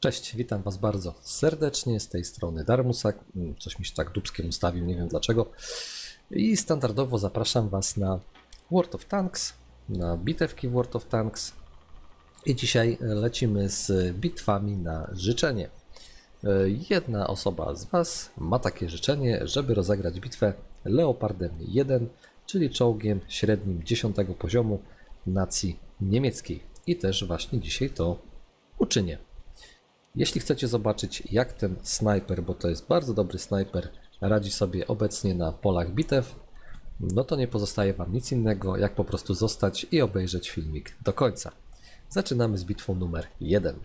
Cześć, witam Was bardzo serdecznie z tej strony Darmusak. Mm, Coś mi się tak dubskiem ustawił, nie wiem dlaczego. I standardowo zapraszam Was na World of Tanks, na bitewki World of Tanks. I dzisiaj lecimy z bitwami na życzenie. E, Jedna osoba z Was ma takie życzenie, żeby rozegrać bitwę Leopardem 1, czyli czołgiem średnim 10 poziomu nacji niemieckiej. I też właśnie dzisiaj to uczynię. Jeśli chcecie zobaczyć, jak ten snajper, bo to jest bardzo dobry snajper, radzi sobie obecnie na polach bitew, no to nie pozostaje Wam nic innego, jak po prostu zostać i obejrzeć filmik do końca. Zaczynamy z bitwą numer 1.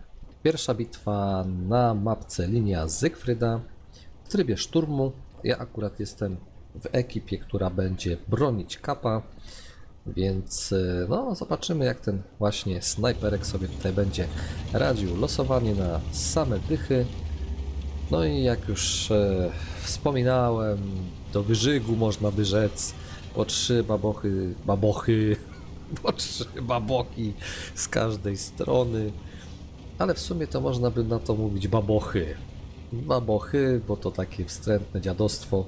Pierwsza bitwa na mapce linia Zygfryda w trybie szturmu. Ja akurat jestem w ekipie, która będzie bronić kapa, więc y, no, zobaczymy jak ten właśnie snajperek sobie tutaj będzie radził. Losowanie na same dychy. No i jak już e, wspominałem, do wyżygu można by rzec po trzy babochy, babochy, po trzy baboki z każdej strony. Ale w sumie to można by na to mówić babochy. Babochy, bo to takie wstrętne dziadostwo,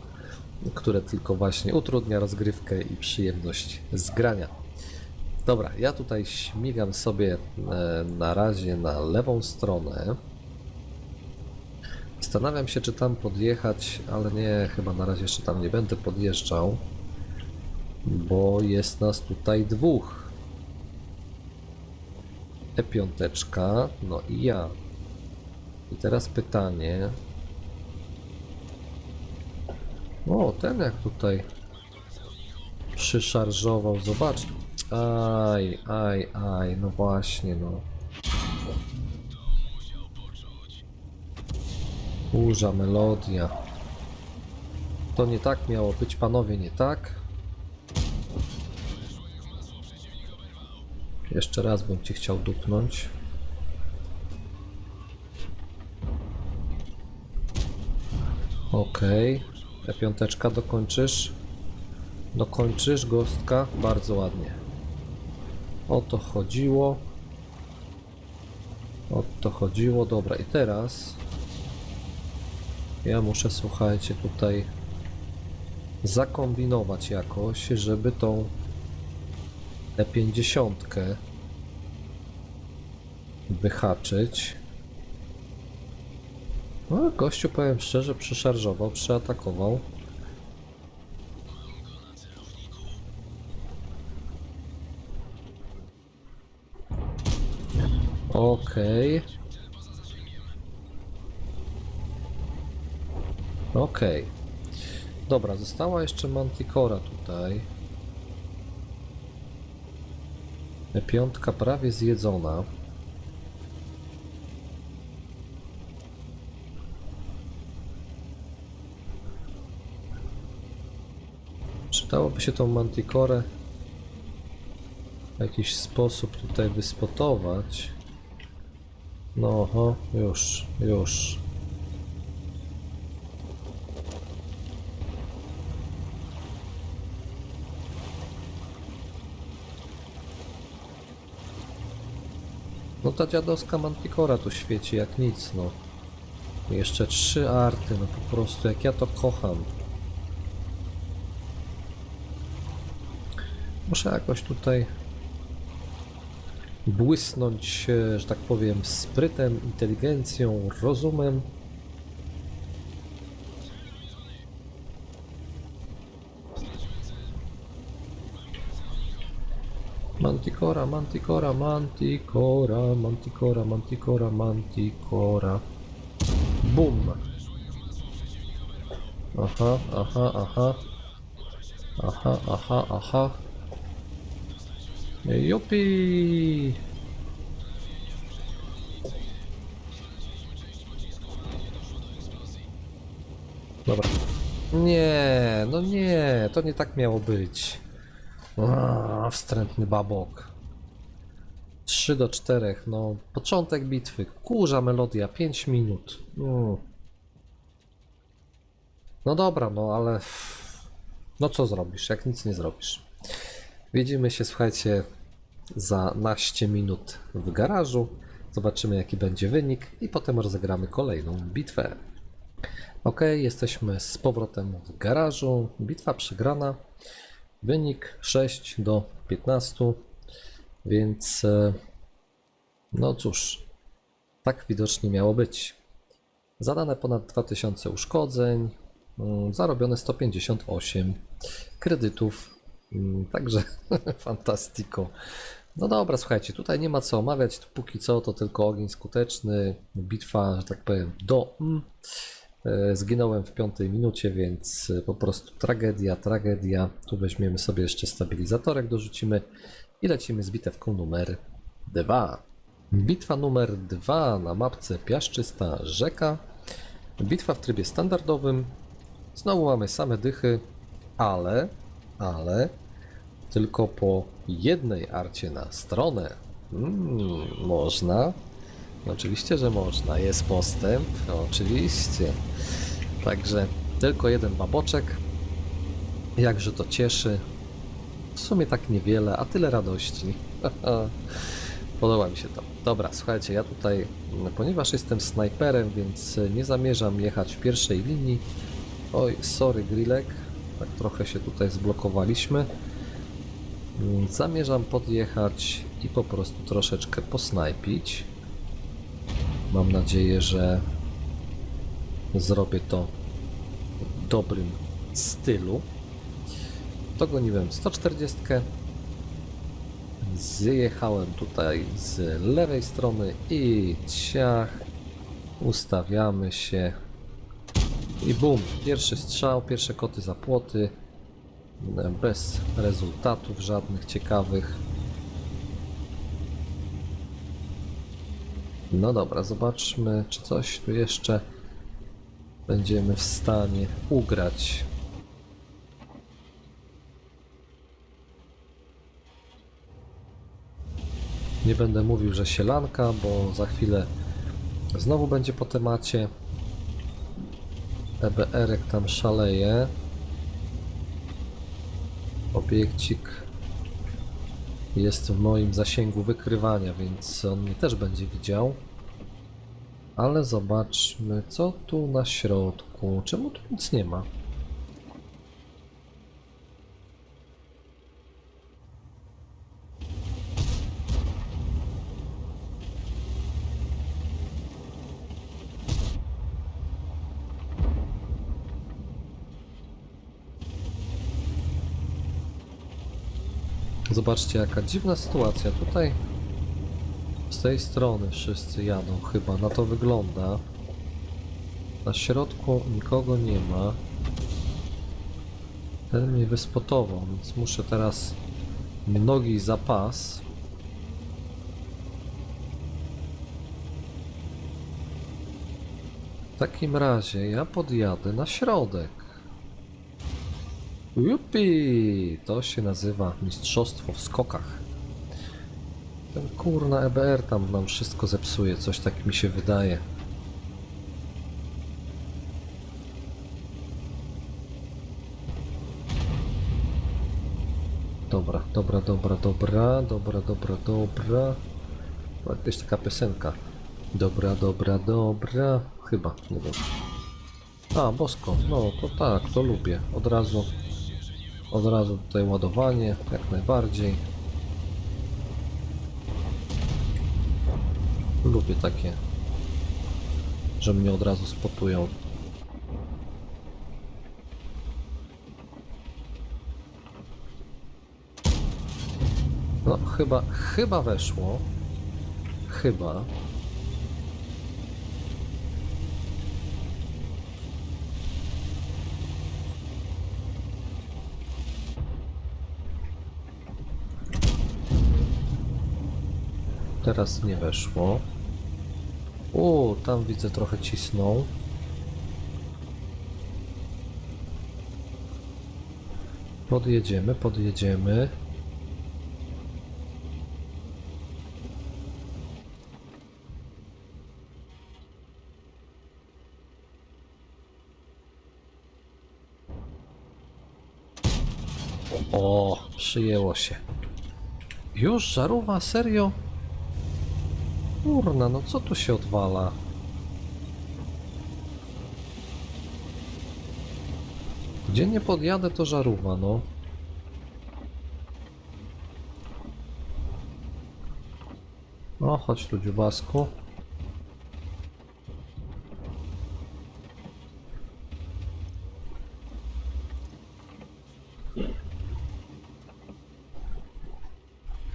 które tylko właśnie utrudnia rozgrywkę i przyjemność z grania. Dobra, ja tutaj śmigam sobie e, na razie na lewą stronę. Zastanawiam się, czy tam podjechać, ale nie, chyba na razie jeszcze tam nie będę podjeżdżał, bo jest nas tutaj dwóch. E5, no i ja. I teraz pytanie. O, ten jak tutaj przyszarżował, zobacz. Aj, aj, aj, no właśnie, no. Burza melodia. To nie tak miało być, panowie, nie tak? Jeszcze raz bym cię chciał dupnąć. Okej. Okay. Piąteczka dokończysz. Dokończysz, gostka. Bardzo ładnie. O to chodziło. O to chodziło. Dobra, i teraz ja muszę, słuchajcie, tutaj zakombinować jakoś, żeby tą E50 wyhaczyć. No, gościu, powiem szczerze, przyszarżował, przyatakował. Okej. Okej. Dobra, została jeszcze Manticora tutaj. Piątka prawie zjedzona. Przydałoby się tą Manticorę w jakiś sposób tutaj wyspotować. No, oho, już, już. No ta dziadowska Manticora tu świeci jak nic, no. Jeszcze trzy arty, no po prostu, jak ja to kocham. Muszę jakoś tutaj błysnąć, że tak powiem, sprytem, inteligencją, rozumem. Manticora, Manticora, Manticora, Manticora, Manticora, Manticora. Bum. Aha, aha, aha. Aha, aha, aha. Jupi! Dobra. Nie, no nie, to nie tak miało być. A, wstrętny babok. 3 do 4, no początek bitwy, kurza melodia, 5 minut. Mm. No dobra, no ale no co zrobisz, jak nic nie zrobisz. Widzimy się, słuchajcie, za naście minut w garażu. zobaczymy jaki będzie wynik i potem rozegramy kolejną bitwę. Ok, jesteśmy z powrotem w garażu. Bitwa przegrana. Wynik 6 do 15, więc e, no cóż, tak widocznie miało być. Zadane ponad 2000 uszkodzeń, mm, zarobione 158 kredytów, także fantastico. No dobra, słuchajcie, tutaj nie ma co omawiać, póki co to tylko ogień skuteczny, bitwa, że tak powiem, do mm. E, Zginąłem w piątej minucie, więc e, po prostu tragedia, tragedia. Tu weźmiemy sobie jeszcze stabilizatorek, dorzucimy i lecimy z bitewką numer 2. Bitwa numer 2 na mapce Piaszczysta Rzeka. Bitwa w trybie standardowym. Znowu mamy same dychy, ale, ale tylko po jednej arcie na stronę. Mm, można. Oczywiście, że można. Jest postęp. Oczywiście. Także tylko jeden baboczek. Jakże to cieszy. W sumie tak niewiele, a tyle radości. Podoba mi się to. Dobra, słuchajcie, ja tutaj, ponieważ jestem snajperem, więc nie zamierzam jechać w pierwszej linii. Oj, sorry, grillek. Tak trochę się tutaj zblokowaliśmy. Zamierzam podjechać i po prostu troszeczkę posnajpić. Mam nadzieję, że zrobię to w dobrym stylu. Dogoniłem 140. Zjechałem tutaj z lewej strony i ciach. Ustawiamy się. I bum, pierwszy strzał, pierwsze koty za płoty. Bez rezultatów żadnych ciekawych. No dobra, zobaczmy, czy coś tu jeszcze będziemy w stanie ugrać. Nie będę mówił, że sielanka, bo za chwilę znowu będzie po temacie. EBR-ek tam szaleje. Obiekcik jest w moim zasięgu wykrywania, więc on mnie też będzie widział. Ale zobaczmy, co tu na środku. Czemu tu nic nie ma? Zobaczcie, jaka dziwna sytuacja. Tutaj z tej strony wszyscy jadą, chyba na to wygląda. Na środku nikogo nie ma. Ten mnie wyspotował, więc muszę teraz mnogi zapas. W takim razie ja podjadę na środek. Jupi! To się nazywa mistrzostwo w skokach. Ten kurna EBR tam nam wszystko zepsuje, coś tak mi się wydaje. Dobra, dobra, dobra, dobra, dobra, dobra, dobra. Była Jakaś taka piosenka. Dobra, dobra, dobra. Chyba, nie wiem. A, Bosko, no to tak, to lubię. Od razu, od razu tutaj ładowanie, jak najbardziej. Lubię takie, że mnie od razu spotują. No, chyba, chyba weszło. Chyba. Teraz nie weszło. O, tam widzę trochę cisnął. Podjedziemy, podjedziemy. O, przyjęło się. Już żarówa, serio? Kurna, no co tu się odwala? Gdzie nie podjadę, to żarówa, no. No, chodź tu, dziubasku.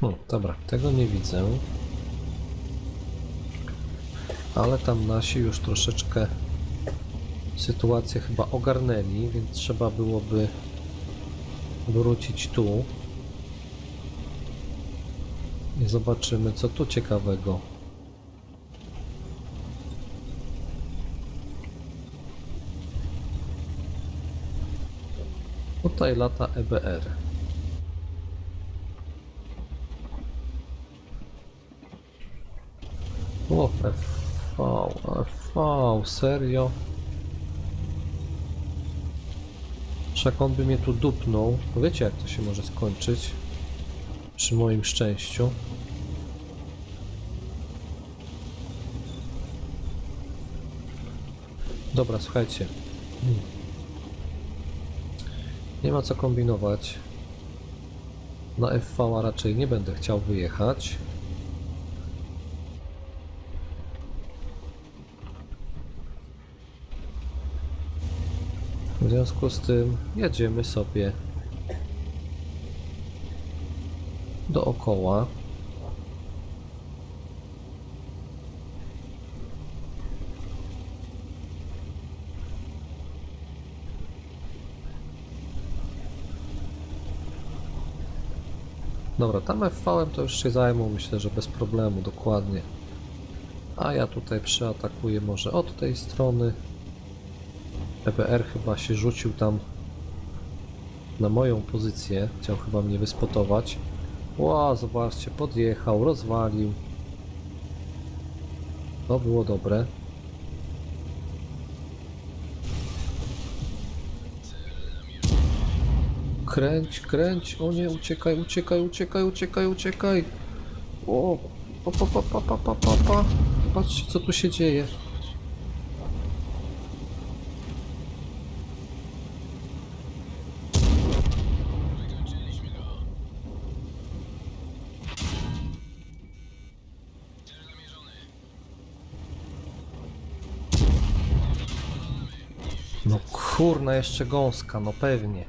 Hmm, dobra, tego nie widzę. Ale tam nasi już troszeczkę sytuację chyba ogarnęli, więc trzeba byłoby wrócić tu. I zobaczymy, co tu ciekawego. Tutaj lata EBR. O, FV, FV, serio? Wszak on by mnie tu dupnął. Wiecie, jak to się może skończyć? Przy moim szczęściu. Dobra, słuchajcie. Nie ma co kombinować. Na FV raczej nie będę chciał wyjechać. Związku z tym jedziemy sobie dookoła. Dobra, tam FV to już się zajmą, myślę, że bez problemu, dokładnie. A ja tutaj przeatakuję może od tej strony. EBR chyba się rzucił tam na moją pozycję. Chciał chyba mnie wyspotować. Ła, zobaczcie, podjechał, rozwalił. To było dobre. Kręć, kręć, o nie, uciekaj, uciekaj, uciekaj, uciekaj, uciekaj. O, pa, pa, pa, pa, pa, pa, pa. Patrzcie, co tu się dzieje. Kurna, jeszcze gąska, no pewnie.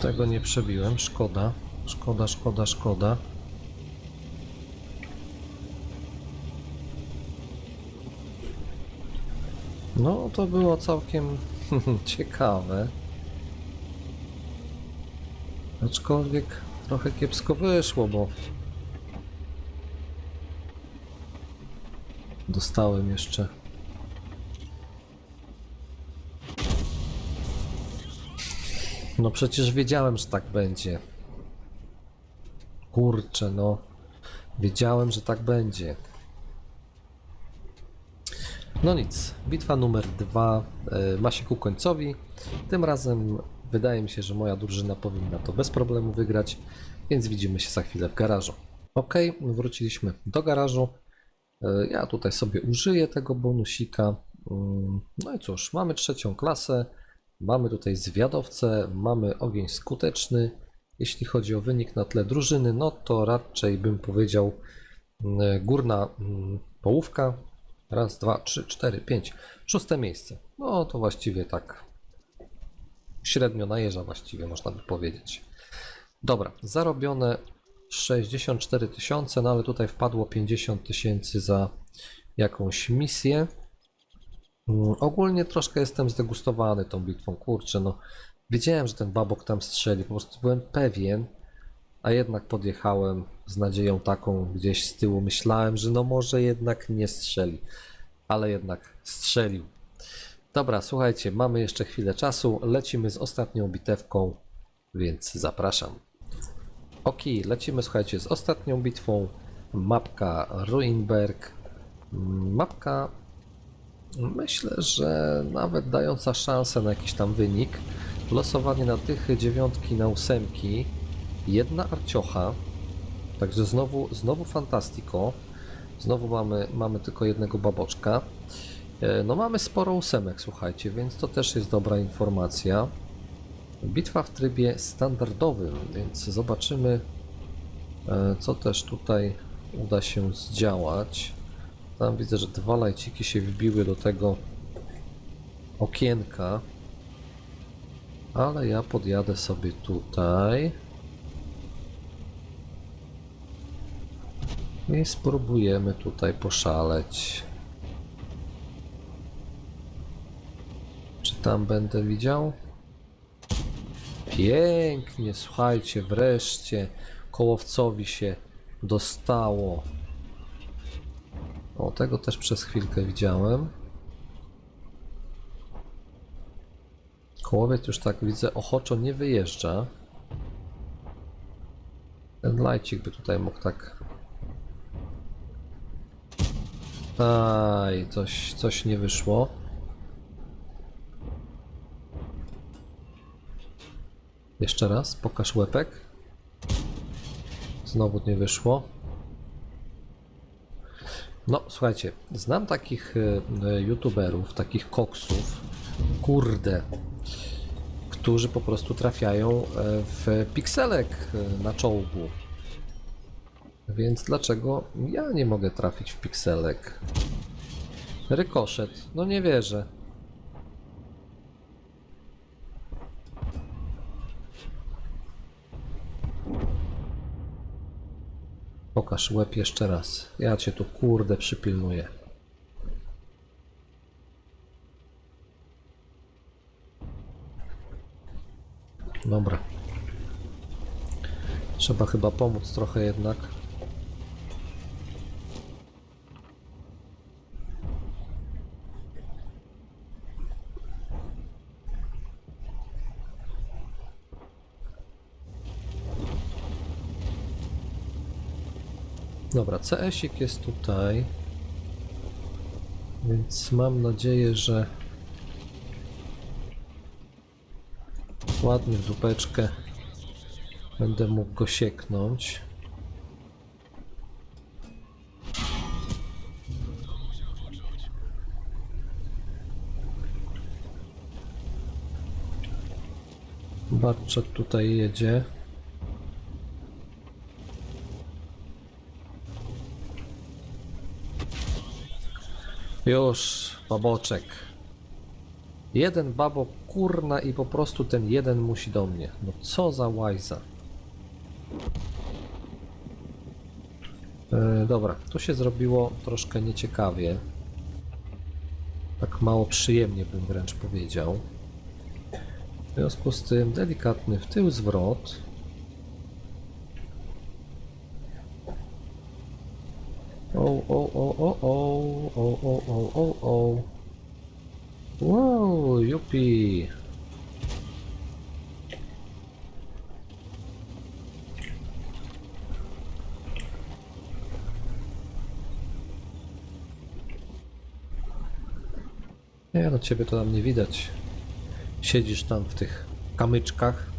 Tego nie przebiłem, szkoda. Szkoda, szkoda, szkoda. No, to było całkiem ciekawe. Aczkolwiek trochę kiepsko wyszło, bo dostałem jeszcze. No przecież wiedziałem, że tak będzie. Kurczę, no. Wiedziałem, że tak będzie. No nic, bitwa numer dwa e, ma się ku końcowi. Tym razem wydaje mi się, że moja drużyna powinna to bez problemu wygrać, więc widzimy się za chwilę w garażu. Ok, wróciliśmy do garażu. E, Ja tutaj sobie użyję tego bonusika. Mm, No i cóż, mamy trzecią klasę. Mamy tutaj zwiadowcę, mamy ogień skuteczny. Jeśli chodzi o wynik na tle drużyny, no to raczej bym powiedział mm, górna mm, połówka. Raz, dwa, trzy, cztery, pięć. Szóste miejsce. No to właściwie tak średnio najeża właściwie można by powiedzieć. Dobra, zarobione 64 tysiące, no ale tutaj wpadło 50 tysięcy za jakąś misję. Mm, Ogólnie troszkę jestem zdegustowany tą bitwą, kurczę, no wiedziałem, że ten babok tam strzeli, po prostu byłem pewien, a jednak podjechałem z nadzieją taką gdzieś z tyłu, myślałem, że no może jednak nie strzeli, ale jednak strzelił. Dobra, słuchajcie, mamy jeszcze chwilę czasu, lecimy z ostatnią bitewką, więc zapraszam. Ok, lecimy, słuchajcie, z ostatnią bitwą, mapka Ruinberg, mapka Myślę, że nawet dająca szansę na jakiś tam wynik. Losowanie na tych dziewiątki na ósemki jedna arciocha, także znowu, znowu fantastico. Znowu mamy, mamy tylko jednego baboczka. E, No mamy sporo ósemek, słuchajcie, więc to też jest dobra informacja. Bitwa w trybie standardowym, więc zobaczymy, e, co też tutaj uda się zdziałać. Tam widzę, że dwa lajciki się wbiły do tego okienka. Ale ja podjadę sobie tutaj. I spróbujemy tutaj poszaleć. Czy tam będę widział? Pięknie, słuchajcie, wreszcie kołowcowi się dostało. O, tego też przez chwilkę widziałem. Kołowiec już tak widzę ochoczo nie wyjeżdża. Ten lajcik by tutaj mógł tak. Aj, coś, coś nie wyszło. Jeszcze raz, pokaż łepek. Znowu nie wyszło. No, słuchajcie, znam takich e, e, youtuberów, takich koksów, kurde, którzy po prostu trafiają e, w pikselek na czołgu. Więc dlaczego ja nie mogę trafić w pikselek? Rykoszet, no nie wierzę. Pokaż łeb jeszcze raz. Ja cię tu kurde przypilnuję. Dobra. Trzeba chyba pomóc trochę jednak. Dobra, CS-ik jest tutaj. Więc mam nadzieję, że ładnie w dupeczkę będę mógł go sieknąć. Barczak tutaj jedzie. Już, baboczek. Jeden babo kurna i po prostu ten jeden musi do mnie. No co za łajza. E, dobra, tu się zrobiło troszkę nieciekawie. Tak mało przyjemnie bym wręcz powiedział. W związku z tym delikatny w tył zwrot. O, o, o, o, o, o, o, o, o, o. Wow, yupi. Nie, no ciebie to tam nie widać. Siedzisz tam w tych kamyczkach.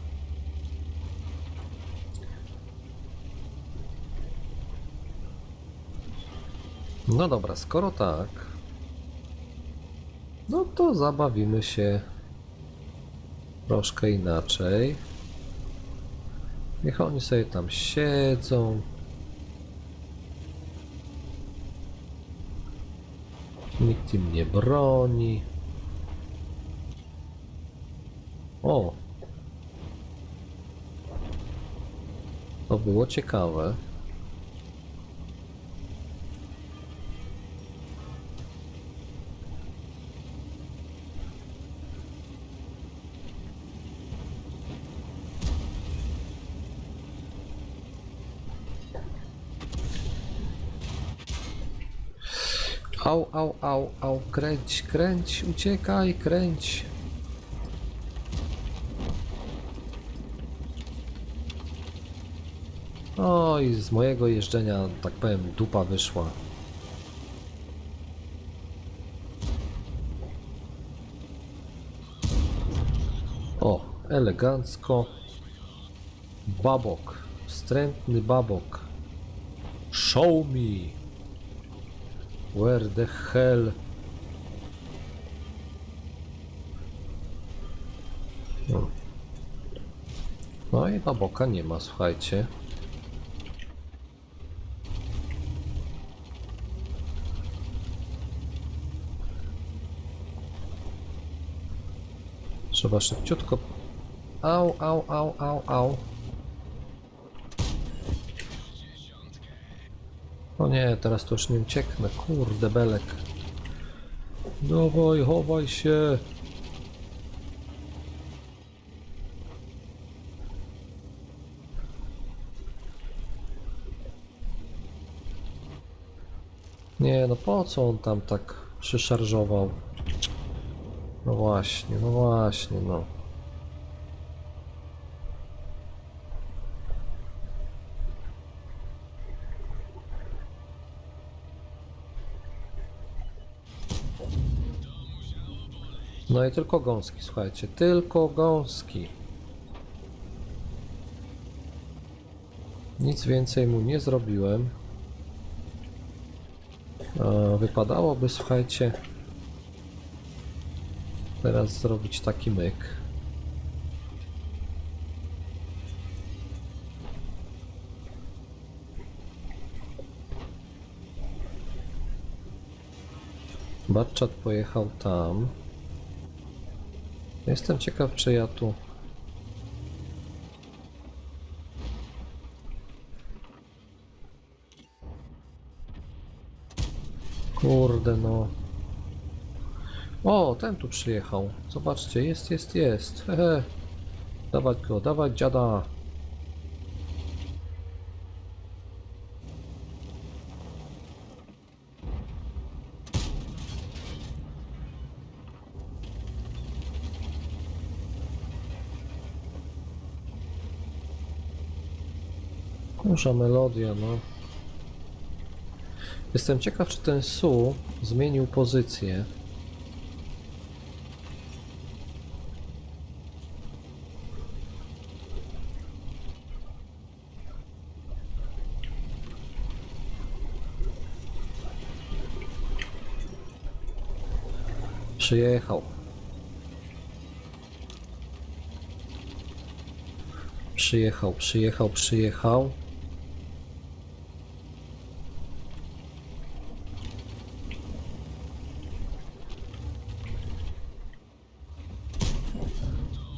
No dobra, skoro tak, no to zabawimy się troszkę inaczej. Niech oni sobie tam siedzą. Nikt im nie broni. O! To było ciekawe. Au, au, au, au, kręć, kręć, uciekaj, kręć. Oj, z mojego jeżdżenia, tak powiem, dupa wyszła. O, elegancko. Babok. wstrętny babok. Show me. Where the hell? No. No i baboka nie ma, słuchajcie. Trzeba szybciutko. Au, au, au, au, au. O nie, teraz to już nie ucieknę. Kurde, belek. Dawaj, chowaj się. Nie, no po co on tam tak przyszarżował? No właśnie, no właśnie, no. No i tylko gąski, słuchajcie, tylko gąski. Nic więcej mu nie zrobiłem. E, Wypadałoby, słuchajcie, teraz zrobić taki myk. Batczat pojechał tam. Jestem ciekaw, czy ja tu. Kurde, no. O, ten tu przyjechał. Zobaczcie, jest, jest, jest. Hehe. Dawać go, dawać dziada. Kurza melodia, no. Jestem ciekaw, czy ten Su zmienił pozycję. Przyjechał. Przyjechał, przyjechał, przyjechał.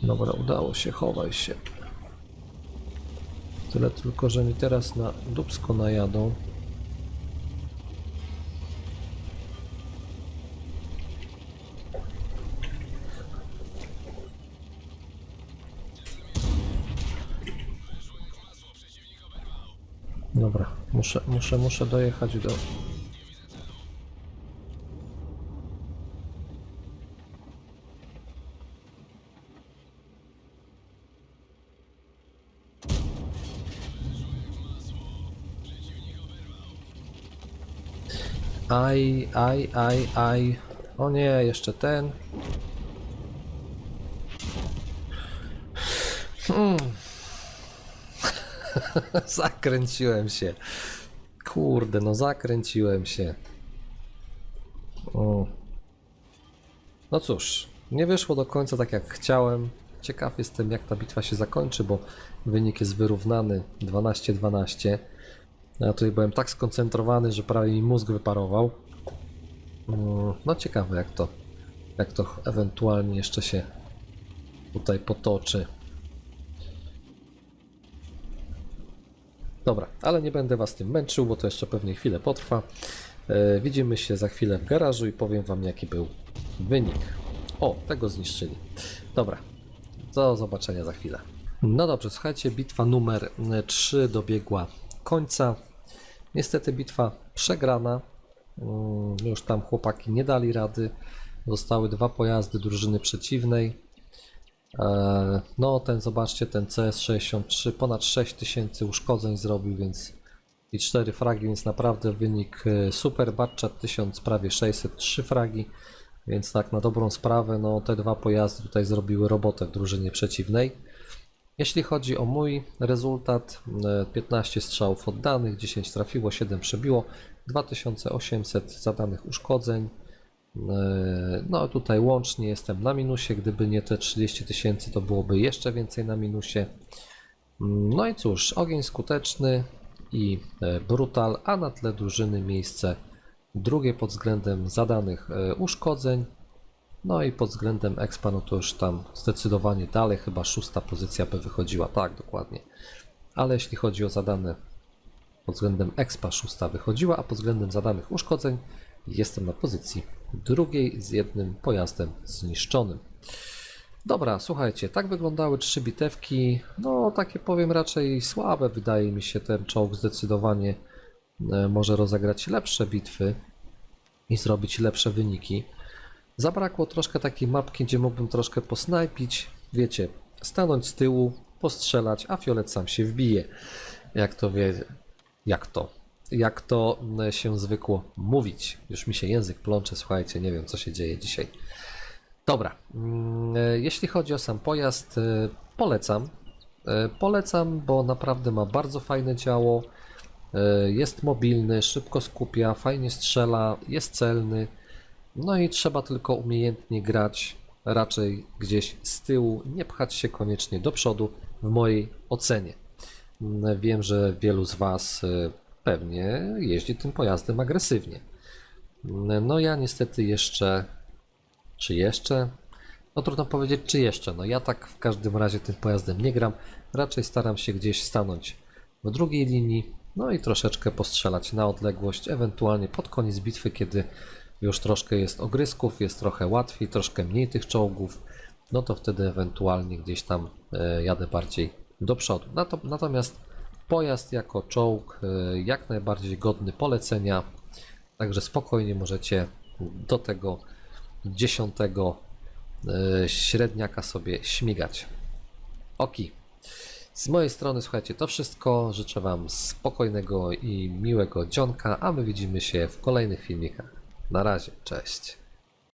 Dobra, udało się, chowaj się. Tyle tylko, że mi teraz na dubsko najadą. Dobra, muszę, muszę, muszę dojechać do... Aj, aj, aj, aj. O nie, jeszcze ten. Hmm. zakręciłem się. Kurde, no zakręciłem się. O. No cóż, nie wyszło do końca tak jak chciałem. Ciekaw jestem jak ta bitwa się zakończy, bo wynik jest wyrównany 12-12. Ja tutaj byłem tak skoncentrowany, że prawie mi mózg wyparował. Mm, No ciekawe jak to, jak to ewentualnie jeszcze się tutaj potoczy. Dobra, ale nie będę Was tym męczył, bo to jeszcze pewnie chwilę potrwa. E, widzimy się za chwilę w garażu i powiem Wam jaki był wynik. O, tego zniszczyli. Dobra, do zobaczenia za chwilę. No dobrze, słuchajcie, bitwa numer 3 dobiegła końca. Niestety bitwa przegrana. Mm, Już tam chłopaki nie dali rady. Zostały dwa pojazdy drużyny przeciwnej. E, No, ten zobaczcie, ten CS63 ponad 6000 uszkodzeń zrobił, więc i 4 fragi, więc naprawdę wynik e, super. Batchat 1000 prawie 603 fragi, więc tak na dobrą sprawę, no te dwa pojazdy tutaj zrobiły robotę w drużynie przeciwnej. Jeśli chodzi o mój rezultat, e, 15 strzałów oddanych, 10 trafiło, 7 przebiło, 2800 zadanych uszkodzeń. E, No tutaj łącznie jestem na minusie, gdyby nie te 30 tysięcy to byłoby jeszcze więcej na minusie. No i cóż, ogień skuteczny i e, brutal, a na tle drużyny miejsce drugie pod względem zadanych e, uszkodzeń. No i pod względem expa, no to już tam zdecydowanie dalej, chyba szósta pozycja by wychodziła, tak dokładnie. Ale jeśli chodzi o zadane pod względem expa, szósta wychodziła, a pod względem zadanych uszkodzeń jestem na pozycji drugiej z jednym pojazdem zniszczonym. Dobra, słuchajcie, tak wyglądały trzy bitewki. No, takie powiem raczej słabe, wydaje mi się. Ten czołg zdecydowanie e, może rozegrać lepsze bitwy i zrobić lepsze wyniki. Zabrakło troszkę takiej mapki, gdzie mógłbym troszkę posnajpić. Wiecie, stanąć z tyłu, postrzelać, a fiolet sam się wbije. Jak to wie, jak to? Jak to mm, się zwykło mówić. Już mi się język plącze, słuchajcie, nie wiem co się dzieje dzisiaj. Dobra, mm, e, jeśli chodzi o sam pojazd, e, polecam. E, Polecam, bo naprawdę ma bardzo fajne działo. E, Jest mobilny, szybko skupia, fajnie strzela, jest celny. No i trzeba tylko umiejętnie grać, raczej gdzieś z tyłu, nie pchać się koniecznie do przodu, w mojej ocenie. Wiem, że wielu z Was e, pewnie jeździ tym pojazdem agresywnie. No ja niestety jeszcze czy jeszcze? No trudno powiedzieć, czy jeszcze. No ja tak w każdym razie tym pojazdem nie gram. Raczej staram się gdzieś stanąć w drugiej linii, no i troszeczkę postrzelać na odległość, ewentualnie pod koniec bitwy, kiedy już troszkę jest ogrysków, jest trochę łatwiej, troszkę mniej tych czołgów, no to wtedy ewentualnie gdzieś tam e, jadę bardziej do przodu. Nato- Natomiast pojazd jako czołg e, jak najbardziej godny polecenia, także spokojnie możecie do tego dziesiątego e, średniaka sobie śmigać. Oki. Z mojej strony, słuchajcie, to wszystko. Życzę Wam spokojnego i miłego dzionka, a my widzimy się w kolejnych filmikach. Na razie, cześć.